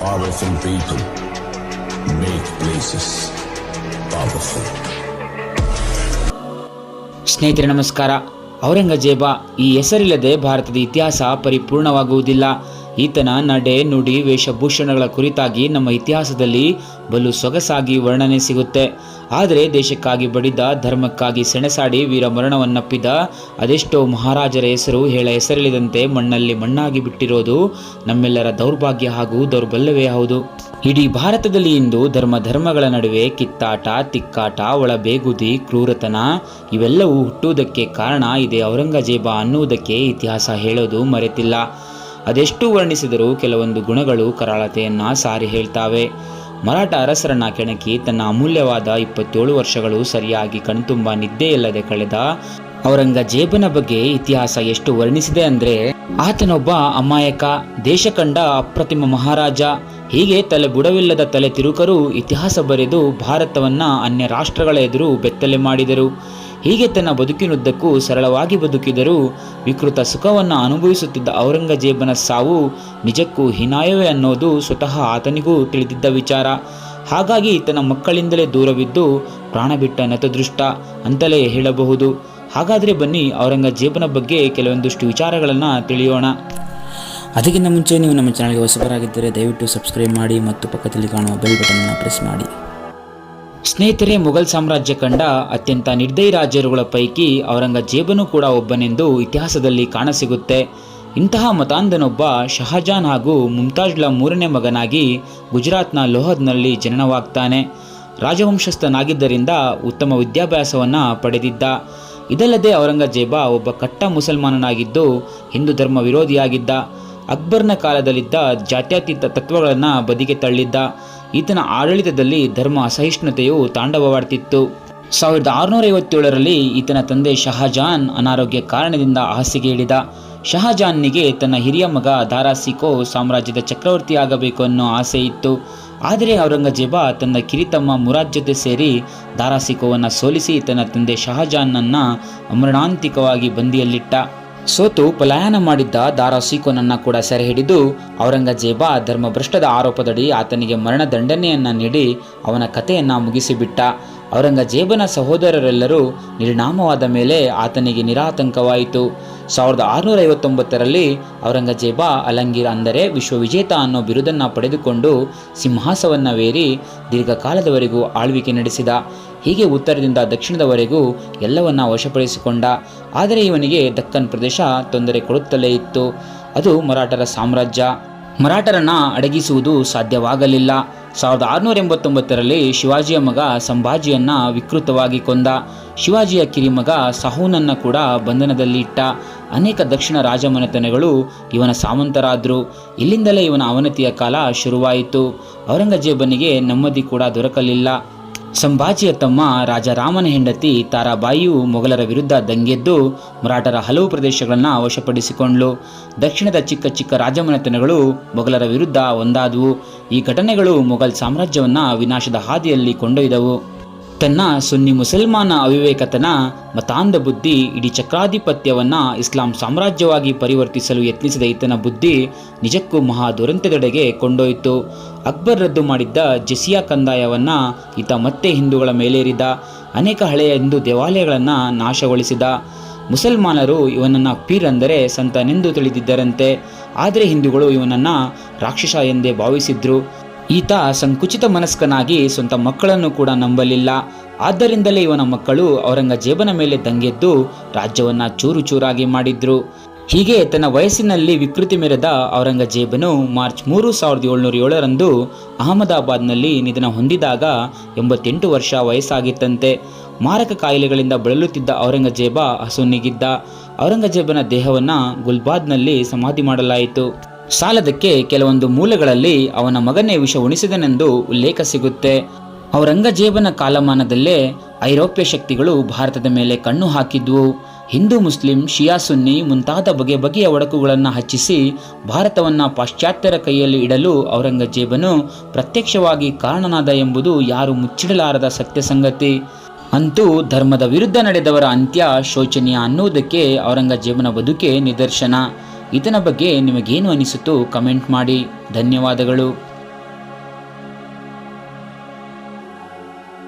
Powerful people make places powerful. ಸ್ನೇಹಿತರೆ ನಮಸ್ಕಾರ ಔರಂಗಜೇಬ ಈ ಹೆಸರಿಲ್ಲದೆ ಭಾರತದ ಇತಿಹಾಸ ಪರಿಪೂರ್ಣವಾಗುವುದಿಲ್ಲ ಈತನ ನಡೆ, ನುಡಿ, ವೇಷಭೂಷಣಗಳ ಕುರಿತಾಗಿ ನಮ್ಮ ಇತಿಹಾಸದಲ್ಲಿ ಬಲು ಸೊಗಸಾಗಿ ವರ್ಣನೆ ಸಿಗುತ್ತೆ. ಆದರೆ ದೇಶಕ್ಕಾಗಿ ಬಡಿದ, ಧರ್ಮಕ್ಕಾಗಿ ಸೆಣಸಾಡಿ ವೀರ ಮರಣವನ್ನಪ್ಪಿದ ಅದೆಷ್ಟೋ ಮಹಾರಾಜರ ಹೆಸರು ಹೇಳ ಹೆಸರಿಳಿದಂತೆ ಮಣ್ಣಲ್ಲಿ ಮಣ್ಣಾಗಿ ಬಿಟ್ಟಿರೋದು ನಮ್ಮೆಲ್ಲರ ದೌರ್ಭಾಗ್ಯ ಹಾಗೂ ದೌರ್ಬಲ್ಯವೇ ಹೌದು. ಇಡೀ ಭಾರತದಲ್ಲಿ ಇಂದು ಧರ್ಮ ಧರ್ಮಗಳ ನಡುವೆ ಕಿತ್ತಾಟ, ತಿಕ್ಕಾಟ, ಒಳಬೇಗುದಿ, ಕ್ರೂರತನ ಇವೆಲ್ಲವೂ ಹುಟ್ಟುವುದಕ್ಕೆ ಕಾರಣ ಇದೆ ಔರಂಗಜೇಬ ಅನ್ನುವುದಕ್ಕೆ ಇತಿಹಾಸ ಹೇಳೋದು ಮರೆತಿಲ್ಲ. ಅದೆಷ್ಟು ವರ್ಣಿಸಿದರೂ ಕೆಲವೊಂದು ಗುಣಗಳು ಕರಾಳತೆಯನ್ನ ಸಾರಿ ಹೇಳ್ತಾವೆ. ಮರಾಠ ಅರಸರನ್ನ ಕೆಣಕಿ ತನ್ನ ಅಮೂಲ್ಯವಾದ ಇಪ್ಪತ್ತೇಳು ವರ್ಷಗಳು ಸರಿಯಾಗಿ ಕಣ್ತುಂಬ ನಿದ್ದೆಯಿಲ್ಲದೆ ಕಳೆದ ಔರಂಗಜೇಬನ ಬಗ್ಗೆ ಇತಿಹಾಸ ಎಷ್ಟು ವರ್ಣಿಸಿದೆ ಅಂದ್ರೆ, ಆತನೊಬ್ಬ ಅಮಾಯಕ ದೇಶ ಕಂಡ ಅಪ್ರತಿಮ ಮಹಾರಾಜ. ಹೀಗೆ ತಲೆ ಬುಡವಿಲ್ಲದ ತಲೆ ತಿರುಕರು ಇತಿಹಾಸ ಬರೆದು ಭಾರತವನ್ನ ಅನ್ಯ ರಾಷ್ಟ್ರಗಳ ಎದುರು ಬೆತ್ತಲೆ ಮಾಡಿದರು. ಹೀಗೆ ತನ್ನ ಬದುಕಿನುದ್ದಕ್ಕೂ ಸರಳವಾಗಿ ಬದುಕಿದರೂ ವಿಕೃತ ಸುಖವನ್ನು ಅನುಭವಿಸುತ್ತಿದ್ದ ಔರಂಗಜೇಬನ ಸಾವು ನಿಜಕ್ಕೂ ಹೀನಾಯವೇ ಅನ್ನೋದು ಸ್ವತಃ ಆತನಿಗೂ ತಿಳಿದಿದ್ದ ವಿಚಾರ. ಹಾಗಾಗಿ ತನ್ನ ಮಕ್ಕಳಿಂದಲೇ ದೂರವಿದ್ದು ಪ್ರಾಣ ಬಿಟ್ಟ ನತದೃಷ್ಟ ಅಂತಲೇ ಹೇಳಬಹುದು. ಹಾಗಾದರೆ ಬನ್ನಿ ಔರಂಗಜೇಬನ ಬಗ್ಗೆ ಕೆಲವೊಂದಿಷ್ಟು ವಿಚಾರಗಳನ್ನು ತಿಳಿಯೋಣ. ಅದಕ್ಕಿಂತ ಮುಂಚೆ ನೀವು ನಮ್ಮ ಚಾನಲ್ಗೆ ಹೊಸಬರಾಗಿದ್ದರೆ ದಯವಿಟ್ಟು ಸಬ್ಸ್ಕ್ರೈಬ್ ಮಾಡಿ ಮತ್ತು ಪಕ್ಕದಲ್ಲಿ ಕಾಣುವ ಬೆಲ್ ಬಟನ್ನ ಪ್ರೆಸ್ ಮಾಡಿ. ಸ್ನೇಹಿತರೆ, ಮೊಘಲ್ ಸಾಮ್ರಾಜ್ಯ ಕಂಡ ಅತ್ಯಂತ ನಿರ್ದಯಿ ರಾಜರುಗಳ ಪೈಕಿ ಔರಂಗಜೇಬನು ಕೂಡ ಒಬ್ಬನೆಂದು ಇತಿಹಾಸದಲ್ಲಿ ಕಾಣಸಿಗುತ್ತೆ. ಇಂತಹ ಮತಾಂಧನೊಬ್ಬ ಶಹಜಾನ್ ಹಾಗೂ ಮುಮ್ತಾಜ್ಳ ಮೂರನೇ ಮಗನಾಗಿ ಗುಜರಾತ್ನ ಲೋಹದ್ನಲ್ಲಿ ಜನನವಾಗ್ತಾನೆ. ರಾಜವಂಶಸ್ಥನಾಗಿದ್ದರಿಂದ ಉತ್ತಮ ವಿದ್ಯಾಭ್ಯಾಸವನ್ನು ಪಡೆದಿದ್ದ. ಇದಲ್ಲದೆ ಔರಂಗಜೇಬ ಒಬ್ಬ ಕಟ್ಟ ಮುಸಲ್ಮಾನನಾಗಿದ್ದು ಹಿಂದೂ ಧರ್ಮ ವಿರೋಧಿಯಾಗಿದ್ದ. ಅಕ್ಬರ್ನ ಕಾಲದಲ್ಲಿದ್ದ ಜಾತ್ಯತೀತ ತತ್ವಗಳನ್ನು ಬದಿಗೆ ತಳ್ಳಿದ್ದ. ಈತನ ಆಡಳಿತದಲ್ಲಿ ಧರ್ಮ ಅಸಹಿಷ್ಣುತೆಯು ತಾಂಡವವಾಡ್ತಿತ್ತು. ಸಾವಿರದ ಆರುನೂರ ಐವತ್ತೇಳರಲ್ಲಿ ಈತನ ತಂದೆ ಶಹಜಾನ್ ಅನಾರೋಗ್ಯ ಕಾರಣದಿಂದ ಹಾಸಿಗೆ ಇಳಿದ. ಶಹಜಾನ್ನಿಗೆ ತನ್ನ ಹಿರಿಯ ಮಗ ದಾರಾಸಿಕೋ ಸಾಮ್ರಾಜ್ಯದ ಚಕ್ರವರ್ತಿಯಾಗಬೇಕು ಅನ್ನೋ ಆಸೆ ಇತ್ತು. ಆದರೆ ಔರಂಗಜೇಬ ತನ್ನ ಕಿರಿತಮ್ಮ ಮುರಾದ್ ಜೊತೆ ಸೇರಿ ದಾರಾಸಿಕೋವನ್ನು ಸೋಲಿಸಿ ತನ್ನ ತಂದೆ ಶಹಜಾನ್ನನ್ನು ಅಮರಣಾಂತಿಕವಾಗಿ ಬಂದಿಯಲ್ಲಿಟ್ಟ. ಸೋತು ಪಲಾಯನ ಮಾಡಿದ್ದ ದಾರಾಸಿಕೋನನ್ನ ಕೂಡ ಸೆರೆ ಹಿಡಿದು ಔರಂಗಜೇಬ ಧರ್ಮಭ್ರಷ್ಟದ ಆರೋಪದಡಿ ಆತನಿಗೆ ಮರಣದಂಡನೆಯನ್ನ ನೀಡಿ ಅವನ ಕಥೆಯನ್ನ ಮುಗಿಸಿಬಿಟ್ಟ. ಔರಂಗಜೇಬನ ಸಹೋದರರೆಲ್ಲರೂ ನಿರ್ನಾಮವಾದ ಮೇಲೆ ಆತನಿಗೆ ನಿರಾತಂಕವಾಯಿತು. ಸಾವಿರದ ಆರುನೂರ ಐವತ್ತೊಂಬತ್ತರಲ್ಲಿ ಔರಂಗಜೇಬ ಅಲಂಗೀರ್ ಅಂದರೆ ವಿಶ್ವವಿಜೇತ ಅನ್ನೋ ಬಿರುದನ್ನು ಪಡೆದುಕೊಂಡು ಸಿಂಹಾಸವನ್ನವೇರಿ ದೀರ್ಘಕಾಲದವರೆಗೂ ಆಳ್ವಿಕೆ ನಡೆಸಿದ. ಹೀಗೆ ಉತ್ತರದಿಂದ ದಕ್ಷಿಣದವರೆಗೂ ಎಲ್ಲವನ್ನ ವಶಪಡಿಸಿಕೊಂಡ. ಆದರೆ ಇವನಿಗೆ ದಕ್ಕನ್ ಪ್ರದೇಶ ತೊಂದರೆ ಕೊಡುತ್ತಲೇ ಇತ್ತು. ಅದು ಮರಾಠರ ಸಾಮ್ರಾಜ್ಯ. ಮರಾಠರನ್ನ ಅಡಗಿಸುವುದು ಸಾಧ್ಯವಾಗಲಿಲ್ಲ. ಸಾವಿರದ ಆರುನೂರ ಎಂಬತ್ತೊಂಬತ್ತರಲ್ಲಿ ಶಿವಾಜಿಯ ಮಗ ಸಂಭಾಜಿಯನ್ನ ವಿಕೃತವಾಗಿ ಕೊಂದ. ಶಿವಾಜಿಯ ಕಿರಿಮಗ ಸಹೂನನ್ನ ಕೂಡ ಬಂಧನದಲ್ಲಿ ಇಟ್ಟ ಅನೇಕ ದಕ್ಷಿಣ ರಾಜಮನೆತನಗಳು ಇವನ ಸಾಮಂತರಾದರು ಇಲ್ಲಿಂದಲೇ ಇವನ ಅವನತಿಯ ಕಾಲ ಶುರುವಾಯಿತು. ಔರಂಗಜೇಬನಿಗೆ ನೆಮ್ಮದಿ ಕೂಡ ದೊರಕಲಿಲ್ಲ. ಸಂಭಾಜಿಯ ತಮ್ಮ ರಾಜರಾಮನ ಹೆಂಡತಿ ತಾರಾಬಾಯಿಯು ಮೊಘಲರ ವಿರುದ್ಧ ದಂಗೆದ್ದು ಮರಾಠರ ಹಲವು ಪ್ರದೇಶಗಳನ್ನು ವಶಪಡಿಸಿಕೊಂಡ್ಲು ದಕ್ಷಿಣದ ಚಿಕ್ಕ ಚಿಕ್ಕ ರಾಜಮನೆತನಗಳು ಮೊಘಲರ ವಿರುದ್ಧ ಒಂದಾದವು. ಈ ಘಟನೆಗಳು ಮೊಘಲ್ ಸಾಮ್ರಾಜ್ಯವನ್ನು ವಿನಾಶದ ಹಾದಿಯಲ್ಲಿ ಕೊಂಡೊಯ್ದವು. ತನ್ನ ಸುನ್ನಿ ಮುಸಲ್ಮಾನ ಅವಿವೇಕತನ ಮತಾಂಧ ಬುದ್ಧಿ ಇಡೀ ಚಕ್ರಾಧಿಪತ್ಯವನ್ನು ಇಸ್ಲಾಂ ಸಾಮ್ರಾಜ್ಯವಾಗಿ ಪರಿವರ್ತಿಸಲು ಯತ್ನಿಸಿದ ಈತನ ಬುದ್ಧಿ ನಿಜಕ್ಕೂ ಮಹಾ ದುರಂತದೆಡೆಗೆ ಕೊಂಡೊಯ್ತು ಅಕ್ಬರ್ ರದ್ದು ಮಾಡಿದ್ದ ಜೆಸಿಯಾ ಕಂದಾಯವನ್ನು ಈತ ಮತ್ತೆ ಹಿಂದೂಗಳ ಮೇಲೇರಿದ. ಅನೇಕ ಹಳೆಯ ಹಿಂದೂ ದೇವಾಲಯಗಳನ್ನು ನಾಶಗೊಳಿಸಿದ. ಮುಸಲ್ಮಾನರು ಇವನನ್ನು ಪೀರ್ ಅಂದರೆ ಸಂತನೆಂದು ತಿಳಿದಿದ್ದರಂತೆ. ಆದರೆ ಹಿಂದೂಗಳು ಇವನನ್ನು ರಾಕ್ಷಸ ಎಂದೇ ಭಾವಿಸಿದ್ರು. ಈತ ಸಂಕುಚಿತ ಮನಸ್ಕನಾಗಿ ಸ್ವಂತ ಮಕ್ಕಳನ್ನು ಕೂಡ ನಂಬಲಿಲ್ಲ. ಆದ್ದರಿಂದಲೇ ಇವನ ಮಕ್ಕಳು ಔರಂಗಜೇಬನ ಮೇಲೆ ದಂಗೆದ್ದು ರಾಜ್ಯವನ್ನ ಚೂರು ಚೂರಾಗಿ ಮಾಡಿದ್ರು. ಹೀಗೆ ತನ್ನ ವಯಸ್ಸಿನಲ್ಲಿ ವಿಕೃತಿ ಮೆರೆದ ಔರಂಗಜೇಬನು ಮಾರ್ಚ್ ಮೂರು ಸಾವಿರದ ಏಳ್ನೂರ ಏಳರಂದು ಅಹಮದಾಬಾದ್ನಲ್ಲಿ ನಿಧನ ಹೊಂದಿದಾಗ ಎಂಬತ್ತೆಂಟು ವರ್ಷ ವಯಸ್ಸಾಗಿತ್ತಂತೆ. ಮಾರಕ ಕಾಯಿಲೆಗಳಿಂದ ಬಳಲುತ್ತಿದ್ದ ಔರಂಗಜೇಬ ಹಸುನಿಗಿದ್ದ. ಔರಂಗಜೇಬನ ದೇಹವನ್ನು ಗುಲ್ಬಾದ್ನಲ್ಲಿ ಸಮಾಧಿ ಮಾಡಲಾಯಿತು. ಸಾಲದಕ್ಕೆ ಕೆಲವೊಂದು ಮೂಲಗಳಲ್ಲಿ ಅವನ ಮಗನೇ ವಿಷ ಉಣಿಸಿದನೆಂದು ಉಲ್ಲೇಖ ಸಿಗುತ್ತೆ. ಔರಂಗಜೇಬನ ಕಾಲಮಾನದಲ್ಲೇ ಐರೋಪ್ಯ ಶಕ್ತಿಗಳು ಭಾರತದ ಮೇಲೆ ಕಣ್ಣು ಹಾಕಿದ್ವು. ಹಿಂದೂ ಮುಸ್ಲಿಂ, ಶಿಯಾ ಸುನ್ನಿ ಮುಂತಾದ ಬಗೆ ಬಗೆಯ ಒಡಕುಗಳನ್ನು ಹಚ್ಚಿಸಿ ಭಾರತವನ್ನು ಪಾಶ್ಚಾತ್ಯರ ಕೈಯಲ್ಲಿ ಇಡಲು ಔರಂಗಜೇಬನು ಪ್ರತ್ಯಕ್ಷವಾಗಿ ಕಾರಣನಾದ ಎಂಬುದು ಯಾರು ಮುಚ್ಚಿಡಲಾರದ ಸತ್ಯ ಸಂಗತಿ ಅಂತೂ ಧರ್ಮದ ವಿರುದ್ಧ ನಡೆದವರ ಅಂತ್ಯ ಶೋಚನೀಯ ಅನ್ನುವುದಕ್ಕೆ ಔರಂಗಜೇಬನ ಬದುಕೇ ನಿದರ್ಶನ. ಇದನ ಬಗ್ಗೆ ನಿಮಗೇನು ಅನಿಸುತ್ತೋ ಕಮೆಂಟ್ ಮಾಡಿ. ಧನ್ಯವಾದಗಳು.